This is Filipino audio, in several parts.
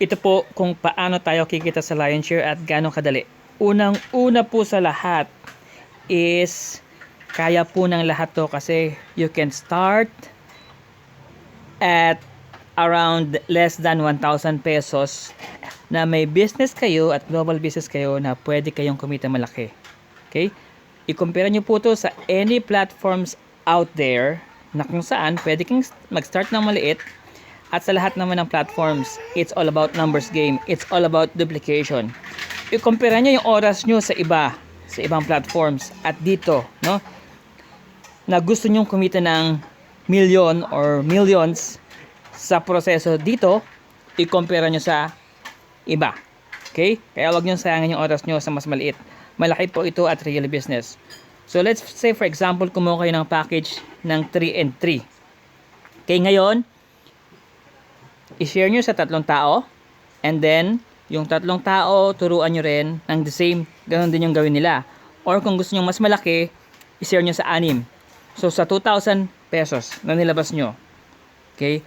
ito po kung paano tayo kikita sa Lionshare at gano'ng kadali. Unang-una po sa lahat is kaya po ng lahat to kasi you can start at around less than 1,000 pesos na may business kayo at global business kayo na pwede kayong kumita malaki. Okay? I-compare nyo po to sa any platforms out there na kung saan pwede kang mag-start ng maliit at sa lahat naman ng platforms, it's all about numbers game. It's all about duplication. I-compare nyo yung oras nyo sa iba, sa ibang platforms at dito, no? Na gusto nyong kumita ng million or millions sa proseso dito, i-compare nyo sa iba. Okay? Kaya wag nyo sayangin yung oras nyo sa mas maliit. Malaki po ito at real business. So let's say for example, kumuha kayo ng package ng 3 and 3. Okay, ngayon, i-share nyo sa tatlong tao and then yung tatlong tao turuan nyo rin ng the same ganun din yung gawin nila. Or kung gusto nyo mas malaki i-share nyo sa anim. So sa 2,000 pesos na nilabas nyo. Okay?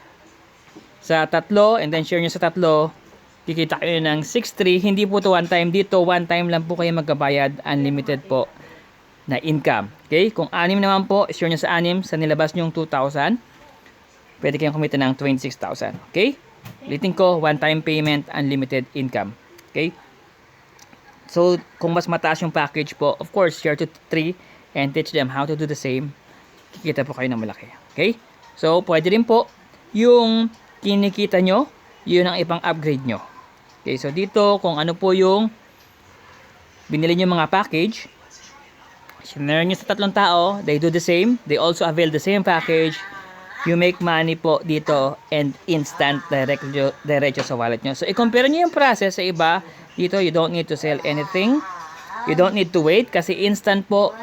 Sa tatlo and then share nyo sa tatlo kikita kayo ng 6,3 hindi po to one time. Dito one time lang po kayo magkabayad unlimited po na income. Okay? Kung anim naman po share nyo sa anim sa nilabas nyong 2,000 pwede kayong kumita ng 26,000. Okay? Ulitin ko, one-time payment, unlimited income. Okay? So, kung mas mataas yung package po, of course, share to 3 and teach them how to do the same. Kikita po kayo ng malaki. Okay? So, pwede rin po yung kinikita nyo, yun ang ibang upgrade nyo. Okay, so dito, kung ano po yung binili nyo mga package, sinare nyo sa tatlong tao, they do the same, they also avail the same package, you make money po dito and instant direct diretso sa wallet nyo. So, i-compare nyo yung process sa iba. Dito, you don't need to sell anything. You don't need to wait kasi instant po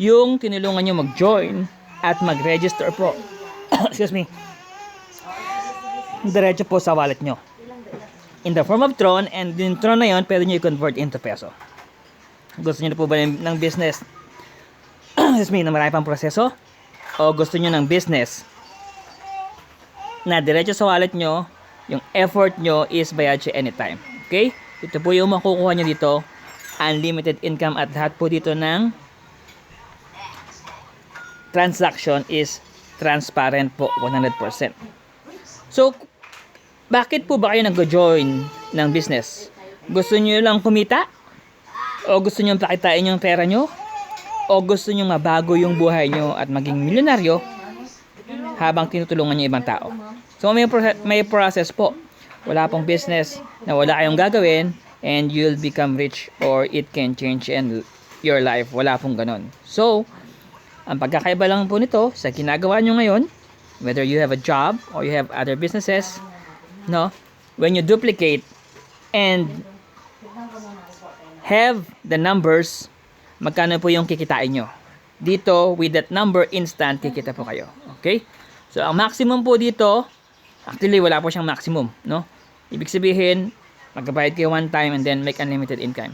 yung tinulungan nyo mag-join at mag-register po. Excuse me. Diretso po sa wallet nyo. In the form of Tron and yung Tron na yon pwede nyo i-convert into peso. Gusto nyo na po ba ng business? Excuse me, na marami pang proseso? O gusto nyo ng business na diretso sa wallet nyo, yung effort nyo is Bayache anytime. Okay? Ito po yung makukuha nyo dito. Unlimited income at lahat po dito ng transaction is transparent po 100%. So, bakit po ba kayo nag-join ng business? Gusto nyo lang kumita? O gusto nyo pakitain yung pera nyo? O gusto nyo mabago yung buhay nyo at maging milyonaryo habang tinutulungan nyo ibang tao? So may, pro- may process po. Wala pong business na wala kayong gagawin and you'll become rich or it can change and your life. Wala pong ganon. So, ang pagkakaiba lang po nito sa ginagawa nyo ngayon, whether you have a job or you have other businesses, no? When you duplicate and have the numbers, magkano po yung kikitain nyo? Dito, with that number, instant kikita po kayo. Okay? So, ang maximum po dito, Actually, wala po siyang maximum, no? Ibig sabihin, magbabayad kayo one time and then make unlimited income.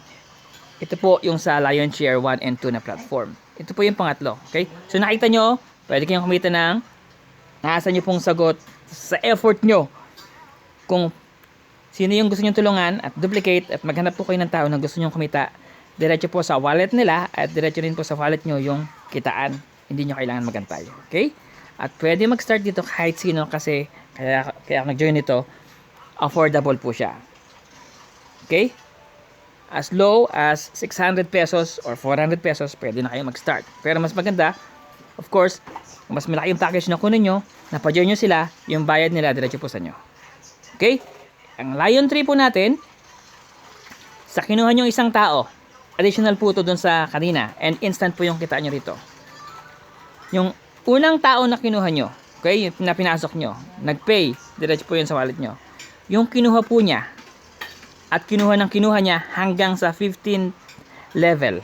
Ito po yung sa Lion Share 1 and 2 na platform. Ito po yung pangatlo, okay? So nakita nyo, pwede kayong kumita ng nasa nyo pong sagot sa effort nyo. Kung sino yung gusto nyo tulungan at duplicate at maghanap po kayo ng tao na gusto nyo kumita, diretso po sa wallet nila at diretso rin po sa wallet nyo yung kitaan. Hindi nyo kailangan magantay, okay? At pwede mag-start dito kahit sino kasi kaya, kaya ako nag-join ito, affordable po siya. Okay? As low as 600 pesos or 400 pesos, pwede na kayo mag-start. Pero mas maganda, of course, mas malaki yung package na kunin nyo, napajoin nyo sila, yung bayad nila diretso po sa nyo. Okay? Ang Lion Tree po natin, sa kinuha nyo isang tao, additional po ito dun sa kanina, and instant po yung kita nyo rito. Yung unang tao na kinuha nyo, Okay, yung na pinasok nyo, nag-pay, diretso po yun sa wallet nyo. Yung kinuha po niya, at kinuha ng kinuha niya hanggang sa 15 level,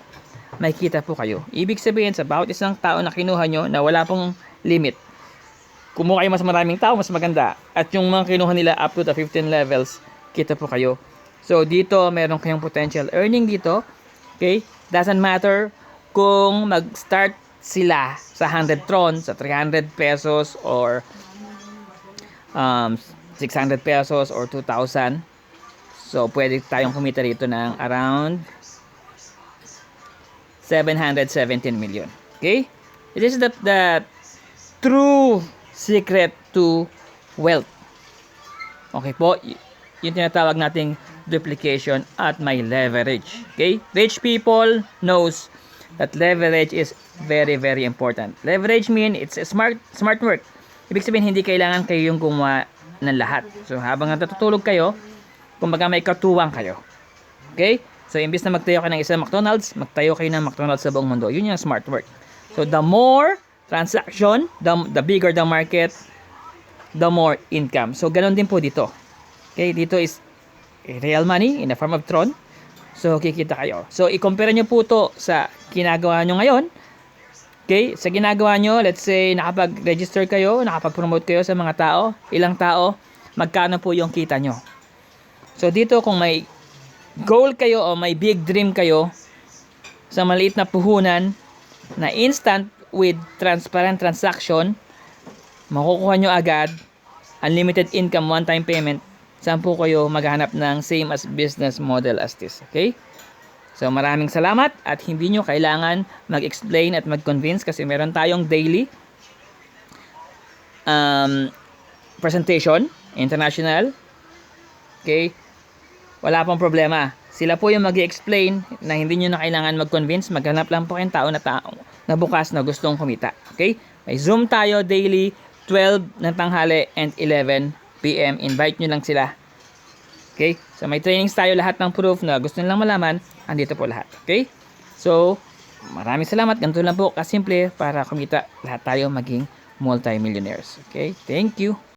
may kita po kayo. Ibig sabihin, sa bawat isang tao na kinuha nyo na wala pong limit, kumuha kayo mas maraming tao, mas maganda. At yung mga kinuha nila up to the 15 levels, kita po kayo. So, dito, meron kayong potential earning dito. Okay? Doesn't matter kung mag-start sila sa 100 tron, sa 300 pesos or um, 600 pesos or 2,000. So, pwede tayong kumita rito ng around 717 million. Okay? It is the, the true secret to wealth. Okay po? Yung tinatawag nating duplication at may leverage. Okay? Rich people knows that leverage is very very important. Leverage mean it's a smart smart work. Ibig sabihin hindi kailangan kayo yung gumawa ng lahat. So habang natutulog kayo, kumbaga may katuwang kayo. Okay? So imbis na magtayo kayo ng isang McDonald's, magtayo kayo ng McDonald's sa buong mundo. Yun yung smart work. So the more transaction, the, the bigger the market, the more income. So ganun din po dito. Okay, dito is real money in the form of Tron. So kikita kayo. So i-compare nyo po to sa ginagawa nyo ngayon. Okay, sa ginagawa nyo, let's say nakapag-register kayo, nakapag-promote kayo sa mga tao, ilang tao, magkano po yung kita nyo. So dito kung may goal kayo o may big dream kayo sa maliit na puhunan na instant with transparent transaction, makukuha nyo agad unlimited income one-time payment saan po kayo maghanap ng same as business model as this. Okay? So maraming salamat at hindi nyo kailangan mag-explain at mag-convince kasi meron tayong daily um, presentation, international. Okay? Wala pong problema. Sila po yung mag explain na hindi nyo na kailangan mag-convince. Maghanap lang po kayong tao na, tao na bukas na gustong kumita. Okay? May Zoom tayo daily 12 ng tanghali and 11 p.m. Invite nyo lang sila. Okay? So may trainings tayo lahat ng proof na gusto nilang malaman. Andito po lahat. Okay? So, maraming salamat. Ganito lang po kasimple para kumita lahat tayo maging multi-millionaires. Okay? Thank you.